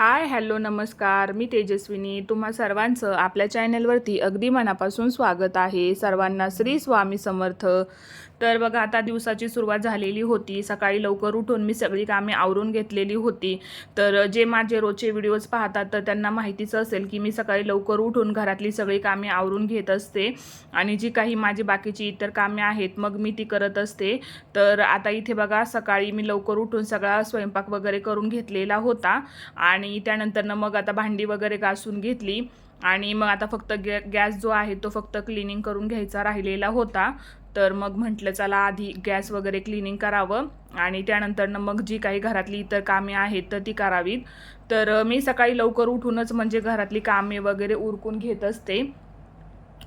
Hi hello नमस्कार. मी तेजस्विनी. तुम्हा सर्वांचं आपल्या चॅनलवरती अगदी मनापासून स्वागत आहे. सर्वांना श्री स्वामी समर्थ. तर बघा आता दिवसाची सुरुवात झालेली होती. सकाळी लवकर उठून मी सगळी कामे आवरून घेतलेली होती. तर जे माझे रोजचे व्हिडिओज पाहतात तर त्यांना माहितीच असेल की मी सकाळी लवकर उठून घरातली सगळी कामे आवरून घेत असते. आणि जी काही माझी बाकीची इतर कामे आहेत मग मी ती करत असते. तर आता इथे बघा सकाळी मी लवकर उठून सगळा स्वयंपाक वगैरे करून घेतलेला होता. आणि त्यानंतरनं मग आता भांडी वगैरे घासून घेतली. आणि मग आता फक्त गॅ गॅस जो आहे तो फक्त क्लिनिंग करून घ्यायचा राहिलेला होता. तर मग म्हटलं चला आधी गॅस वगैरे क्लिनिंग करावं. आणि त्यानंतरनं मग जी काही घरातली इतर कामे आहेत तर ती करावीत. तर मी सकाळी लवकर उठूनच म्हणजे घरातली कामे वगैरे उरकून घेत असते.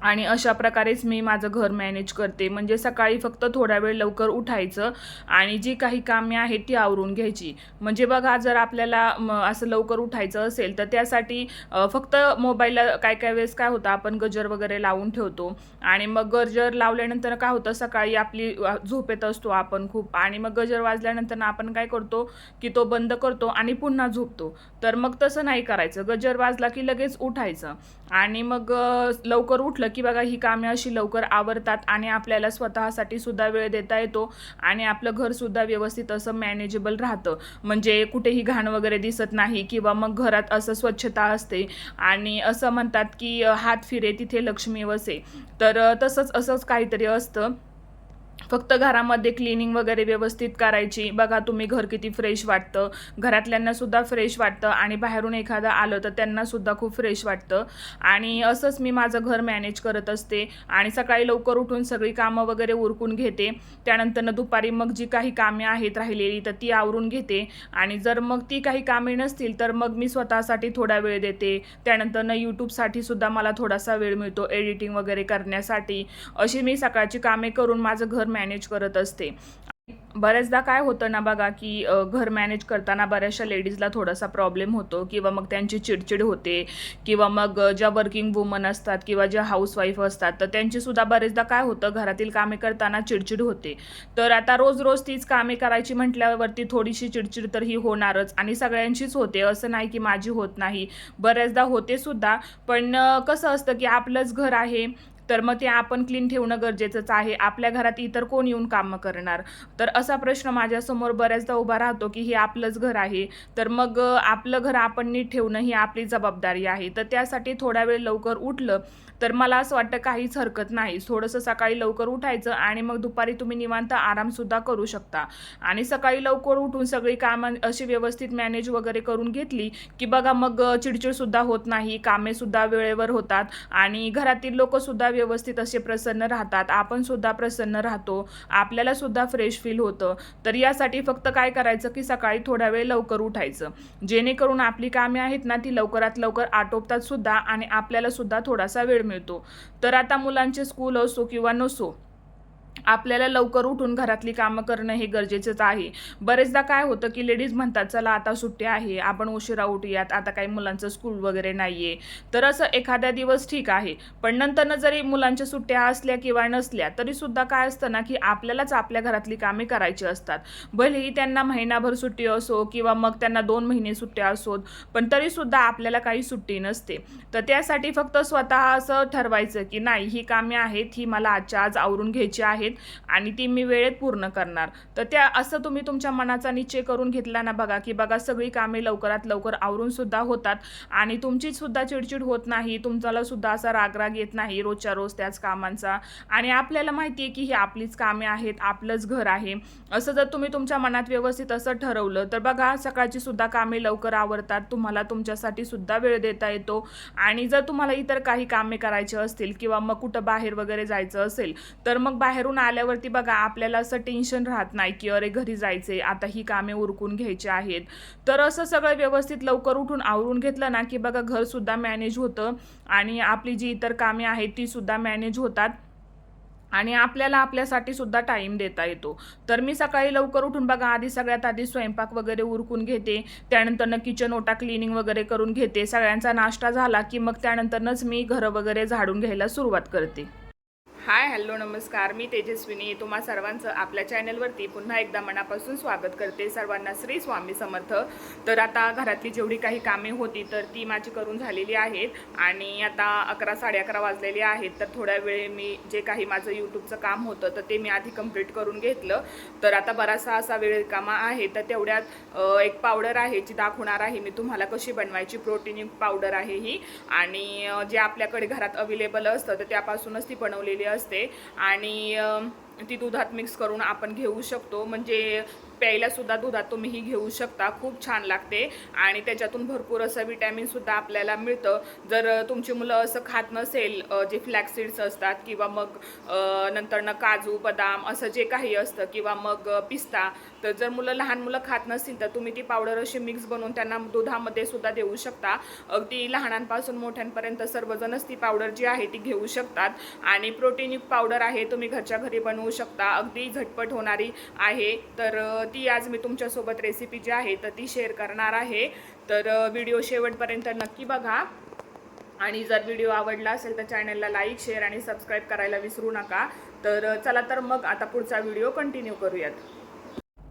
आणि अशा प्रकारेच मी माझं घर मॅनेज करते. म्हणजे सकाळी फक्त थोडा वेळ लवकर उठायचं आणि जी काही कामे आहेत ती आवरून घ्यायची. म्हणजे बघा जर आपल्याला असं लवकर उठायचं असेल तर त्यासाठी फक्त मोबाईलला काय काय वेळेस काय होतं आपण गजर वगैरे लावून ठेवतो. आणि मग गजर लावल्यानंतर काय होतं सकाळी आपली झोपेत असतो आपण खूप. आणि मग गजर वाजल्यानंतर आपण काय करतो की तो बंद करतो आणि पुन्हा झोपतो. तर मग तसं नाही करायचं. गजर वाजला की लगेच उठायचं. आणि मग लवकर उठलं की बघा ही कामे अशी लवकर आवरतात आणि आपल्याला स्वतःसाठी सुद्धा वेळ देता येतो आणि आपलं घरसुद्धा व्यवस्थित असं मॅनेजेबल राहतं. म्हणजे कुठेही घाण वगैरे दिसत नाही किंवा मग घरात असं स्वच्छता असते आणि असं म्हणतात की हात फिरे तिथे लक्ष्मी वसे. तर तसंच असंच काहीतरी असतं. फक्त घरामध्ये क्लिनिंग वगैरे व्यवस्थित करायची. बघा तुम्ही घर किती फ्रेश वाटतं. घरातल्यांना सुद्धा फ्रेश वाटतं आणि बाहेरून एखादं आलं तर त्यांना सुद्धा खूप फ्रेश वाटतं. आणि असंच मी माझं घर मॅनेज करत असते आणि सकाळी लवकर उठून सगळी कामं वगैरे उरकून घेते. त्यानंतरनं दुपारी मग जी काही कामे आहेत राहिलेली तर ती आवरून घेते. आणि जर मग ती काही कामे नसतील तर मग मी स्वतःसाठी थोडा वेळ देते. त्यानंतरनं यूट्यूबसाठी सुद्धा मला थोडासा वेळ मिळतो एडिटिंग वगैरे करण्यासाठी. अशी मी सकाळची कामे करून माझं घर मॅनेज करत असते. बऱ्याचदा काय होतं ना बघा की घर मॅनेज करताना बऱ्याचशा लेडीजला थोडासा प्रॉब्लेम होतो किंवा मग त्यांची चिडचिड होते किंवा मग ज्या वर्किंग वुमन असतात किंवा ज्या हाऊसवाईफ असतात तर त्यांची सुद्धा बरेचदा काय होतं घरातील कामे करताना चिडचिड होते. तर आता रोज रोज तीच कामे करायची म्हटल्यावरती थोडीशी चिडचिड तर ही होणारच आणि सगळ्यांचीच होते असं नाही की माझी होत नाही. बऱ्याचदा होते सुद्धा पण कसं असतं की आपलंच घर आहे तर मग ते आपण क्लीन ठेवणं गरजेचंच आहे. आपल्या घरात इतर कोण येऊन कामं करणार? तर असा प्रश्न माझ्यासमोर बऱ्याचदा उभा राहतो की हे आपलंच घर आहे. तर मग आपलं घर आपण नीट ठेवणं ही आपली जबाबदारी आहे. तर त्यासाठी थोडा वेळ लवकर उठलं तर मला असं वाटतं काहीच हरकत नाही. थोडंसं सकाळी लवकर उठायचं आणि मग दुपारी तुम्ही निवांत आरामसुद्धा करू शकता. आणि सकाळी लवकर उठून सगळी कामं अशी व्यवस्थित मॅनेज वगैरे करून घेतली की बघा मग चिडचिडसुद्धा होत नाही. कामेसुद्धा वेळेवर होतात आणि घरातील लोकसुद्धा व्यवस्थित असे प्रसन्न राहतात. आपण सुद्धा प्रसन्न राहतो. आपल्याला सुद्धा फ्रेश फील होतं. तर यासाठी फक्त काय करायचं की सकाळी थोडा वेळ लवकर उठायचं. जेणेकरून आपली कामे आहेत ना ती लवकरात लवकर आटोपतात सुद्धा आणि आपल्याला सुद्धा थोडासा वेळ मिळतो. तर आता मुलांचे स्कूल असो किंवा नसो आपल्याला लवकर उठून घरातली कामं करणं हे गरजेचंच आहे. बरेचदा काय होतं की लेडीज म्हणतात चला आता सुट्टी आहे आपण उशिरा उठूयात आता काही मुलांचं स्कूल वगैरे नाही आहे तर असं एखाद्या दिवस ठीक आहे. पण नंतरनं जरी मुलांच्या सुट्ट्या असल्या किंवा नसल्या तरीसुद्धा काय असतं ना की आपल्यालाच आपल्या घरातली कामे करायची असतात. भलेही त्यांना महिनाभर सुट्टी असो किंवा मग त्यांना दोन महिने सुट्ट्या असोत पण तरीसुद्धा आपल्याला काही सुट्टी नसते. तर त्यासाठी फक्त स्वतः असं ठरवायचं की नाही ही कामे आहेत ही मला आजच्या आज आवरून घ्यायची आहे आहेत आणि ती मी वेळेत पूर्ण करणार. तर त्या असं तुम्ही तुमच्या मनाचा निश्चय करून घेतला ना बघा की बघा सगळी कामे लवकरात लवकर आवरून सुद्धा होतात आणि तुमची सुद्धा चिडचिड होत नाही तुमच्याला सुद्धा असा रागराग येत नाही रोजच्या रोज त्याच कामांचा. आणि आपल्याला माहिती आहे की ही आपलीच कामे आहेत आपलंच घर आहे. असं जर तुम्ही तुमच्या मनात व्यवस्थित असं ठरवलं तर बघा सकाळची सुद्धा कामे लवकर आवरतात तुम्हाला तुमच्यासाठी सुद्धा वेळ देता येतो. आणि जर तुम्हाला इतर काही कामे करायची असतील किंवा मग कुठं बाहेर वगैरे जायचं असेल तर मग बाहेरून आल्यावरती बघा आपल्याला असं टेन्शन राहत नाही की अरे घरी जायचे आता ही कामे उरकून घ्यायची आहेत. तर असं सगळं व्यवस्थित लवकर उठून आवरून घेतलं ना की बघा घरसुद्धा मॅनेज होतं आणि आपली जी इतर कामे आहेत ती सुद्धा मॅनेज होतात. आणि आपल्याला आपल्यासाठी सुद्धा टाईम देता येतो. तर मी सकाळी लवकर उठून बघा आधी सगळ्यात आधी स्वयंपाक वगैरे उरकून घेते. त्यानंतरनं किचन ओटा क्लिनिंग वगैरे करून घेते. सगळ्यांचा नाश्ता झाला की मग त्यानंतरनंच मी घरं वगैरे झाडून घ्यायला सुरुवात करते. हाय हॅलो नमस्कार. मी तेजस्विनी. तुम्हा सर्वांचं आपल्या चॅनलवरती पुन्हा एकदा मनापासून स्वागत करते. सर्वांना श्री स्वामी समर्थ. तर आता घरातली जेवढी काही कामे होती तर ती माझी करून झालेली आहेत. आणि आता अकरा साडे अकरा वाजलेली आहेत तर थोड्या वेळ मी जे काही माझं यूट्यूबचं काम होतं तर ते मी आधी कंप्लीट करून घेतलं. तर आता बराचसा असा वेळ कामा आहे तर तेवढ्यात एक पावडर आहे जी दाखवणार आहे मी तुम्हाला कशी बनवायची. प्रोटीन पावडर आहे ही. आणि जे आपल्याकडे घरात अवेलेबल असतं तर त्यापासूनच ती बनवलेली असते. आणि ती दुधात मिक्स करून आपण घेऊ शकतो. म्हणजे प्यायलासुद्धा दुधात तुम्हीही घेऊ शकता. खूप छान लागते. आणि त्याच्यातून भरपूर असं विटॅमिनसुद्धा आपल्याला मिळतं. जर तुमची मुलं असं खात नसेल जे फ्लॅक्सिड्स असतात किंवा मग नंतरनं काजू बदाम असं जे काही असतं किंवा मग पिस्ता तर जर मुलं लहान मुलं खात नसतील तर तुम्ही ती पावडर अशी मिक्स बनवून त्यांना दुधामध्ये सुद्धा देऊ शकता. अगदी लहानांपासून मोठ्यांपर्यंत सर्वजणच ती पावडर जी आहे ती घेऊ शकतात. आणि प्रोटीनयुक्त पावडर आहे तुम्ही घरच्या घरी बनवू शकता. अगदी झटपट होणारी आहे. तर ती आज मी तुमच्यासोबत रेसिपी जी आहे तर ती शेअर करणार आहे. तर व्हिडिओ शेवटपर्यंत नक्की बघा. आणि जर व्हिडिओ आवडला असेल तर चॅनलला लाईक शेअर आणि सबस्क्राईब करायला विसरू नका. तर चला तर मग आता पुढचा व्हिडिओ कंटिन्यू करूयात.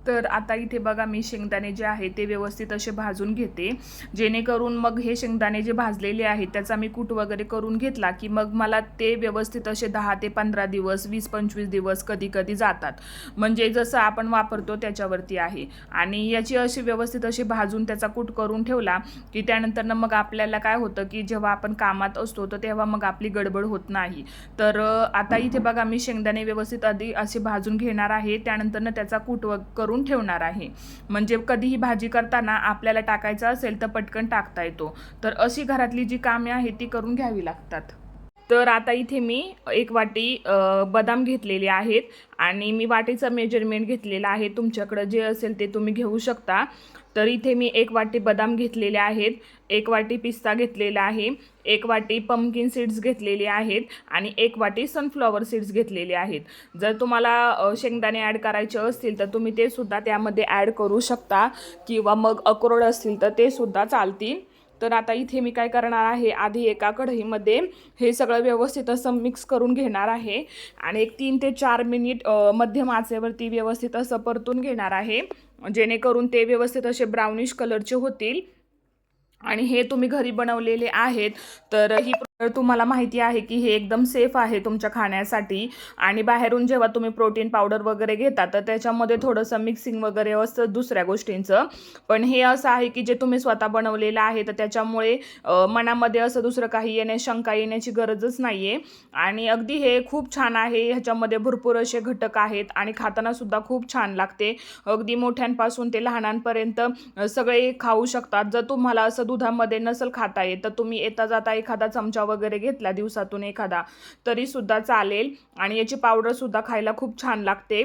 तर आता इथे बघा मी शेंगदाणे जे आहे ते व्यवस्थित असे भाजून घेते. जेणेकरून मग हे शेंगदाणे जे भाजलेले आहेत त्याचा मी कूट वगैरे करून घेतला की मग मला ते व्यवस्थित असे दहा ते पंधरा दिवस वीस पंचवीस दिवस कधी कधी जातात. म्हणजे जसं आपण वापरतो त्याच्यावरती आहे. आणि याची अशी व्यवस्थित अशी भाजून त्याचा कूट करून ठेवला की त्यानंतर मग आपल्याला काय होतं की जेव्हा आपण कामात असतो तर तेव्हा मग आपली गडबड होत नाही. तर आता इथे बघा मी शेंगदाणे व्यवस्थित आधी असे भाजून घेणार आहे. त्यानंतर त्याचा कूट व करून ठेवणार आहे. म्हणजे कधीही भाजी करताना आपल्याला टाकायचं असेल तर पटकन टाकता येतो. तर अशी घरातली जी कामे आहेत ती करून घ्यावी लागतात. तर आता इथे मी एक वाटी बदाम घेतलेले आहेत आणि मी वाटीचं मेजरमेंट घेतलेलं आहे. तुमच्याकडं जे असेल ते तुम्ही घेऊ शकता. तर इथे मी एक वाटी बदाम घेतलेले आहेत एक वाटी पिस्ता घेतलेला आहे एक वाटी पमकिन सीड्स घेतलेले आहेत आणि एक वाटी सनफ्लॉवर सीड्स घेतलेले आहेत. जर तुम्हाला शेंगदाणे ॲड करायचे असतील तर तुम्ही ते सुद्धा त्यामध्ये ॲड करू शकता किंवा मग अक्रोड असतील तर ते सुद्धा चालतील. तर आता इथे मी काय करणार आहे आधी एका कढईमध्ये हे सगळं व्यवस्थित असं मिक्स करून घेणार आहे. आणि एक तीन ते चार मिनिट मध्यम आचेवरती व्यवस्थित असं परतून घेणार आहे. जेणेकरून ते व्यवस्थित असे ब्राउनिश कलरचे होतील. आणि हे तुम्ही घरी बनवलेले आहेत. तर ही तर तुम्हाला माहिती आहे की हे एकदम सेफ आहे तुमच्या खाण्यासाठी. आणि बाहेरून जेव्हा तुम्ही प्रोटीन पावडर वगैरे घेता तर त्याच्यामध्ये थोडंसं मिक्सिंग वगैरे असतं दुसऱ्या गोष्टींचं. पण हे असं आहे की जे तुम्ही स्वतः बनवलेलं आहे तर त्याच्यामुळे मनामध्ये असं दुसरं काही येण्या शंका येण्याची गरजच नाही आहे आणि अगदी हे खूप छान आहे ह्याच्यामध्ये भरपूर असे घटक आहेत आणि खाताना सुद्धा खूप छान लागते. अगदी मोठ्यांपासून ते लहानांपर्यंत सगळे खाऊ शकतात. जर तुम्हाला असं दुधामध्ये नसल खाता येत तर तुम्ही येता जाता एखादा चमचा वगैरे घेतला दिवसातून एखादा तरी सुद्धा चालेल. आणि याची पावडर सुद्धा खायला खूप छान लागते.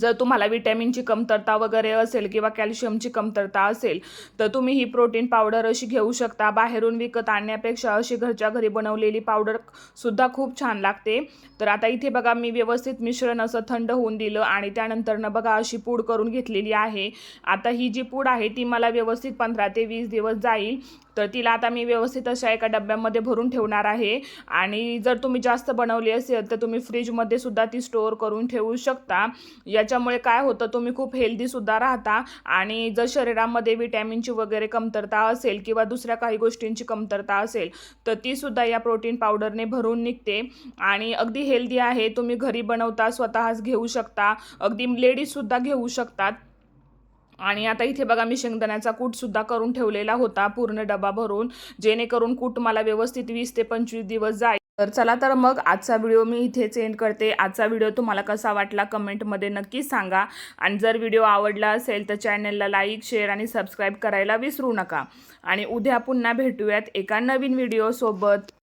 जर तुम्हाला विटॅमिनची कमतरता वगैरे असेल किंवा कॅल्शियमची कमतरता असेल तर तुम्ही ही प्रोटीन पावडर अशी घेऊ शकता. बाहेरून विकत आणण्यापेक्षा अशी घरच्या घरी बनवलेली पावडर सुद्धा खूप छान लागते. तर आता इथे बघा मी व्यवस्थित मिश्रण असं थंड होऊन दिलं आणि त्यानंतरनं बघा अशी पूड करून घेतलेली आहे. आता ही जी पूड आहे ती मला व्यवस्थित पंधरा ते वीस दिवस जाईल. तर तिला आता मी व्यवस्थित अशा एका डब्यामध्ये भरून ठेवणार आहे. आणि जर तुम्ही जास्त बनवली असेल तर तुम्ही फ्रीजमध्ये सुद्धा ती स्टोअर करून ठेवू शकता. याच्यामुळे काय होतं तुम्ही खूप हेल्दीसुद्धा राहता. आणि जर शरीरामध्ये विटॅमिनची वगैरे कमतरता असेल किंवा दुसऱ्या काही गोष्टींची कमतरता असेल तर ती सुद्धा या प्रोटीन पावडरने भरून निघते. आणि अगदी हेल्दी आहे तुम्ही घरी बनवता स्वतःच घेऊ शकता. अगदी लेडीजसुद्धा घेऊ शकतात. आणि आता इथे बघा मी शेंगदाण्याचा कूटसुद्धा करून ठेवलेला होता पूर्ण डबा भरून जेणेकरून कूट मला व्यवस्थित वीस ते पंचवीस दिवस जाईल. तर चला तर मग आजचा व्हिडिओ मी इथेच एंड करते. आजचा व्हिडिओ तुम्हाला कसा वाटला कमेंटमध्ये नक्की सांगा. आणि जर व्हिडिओ आवडला असेल तर चॅनलला लाईक शेअर आणि सबस्क्राईब करायला विसरू नका. आणि उद्या पुन्हा भेटूयात एका नवीन व्हिडिओसोबत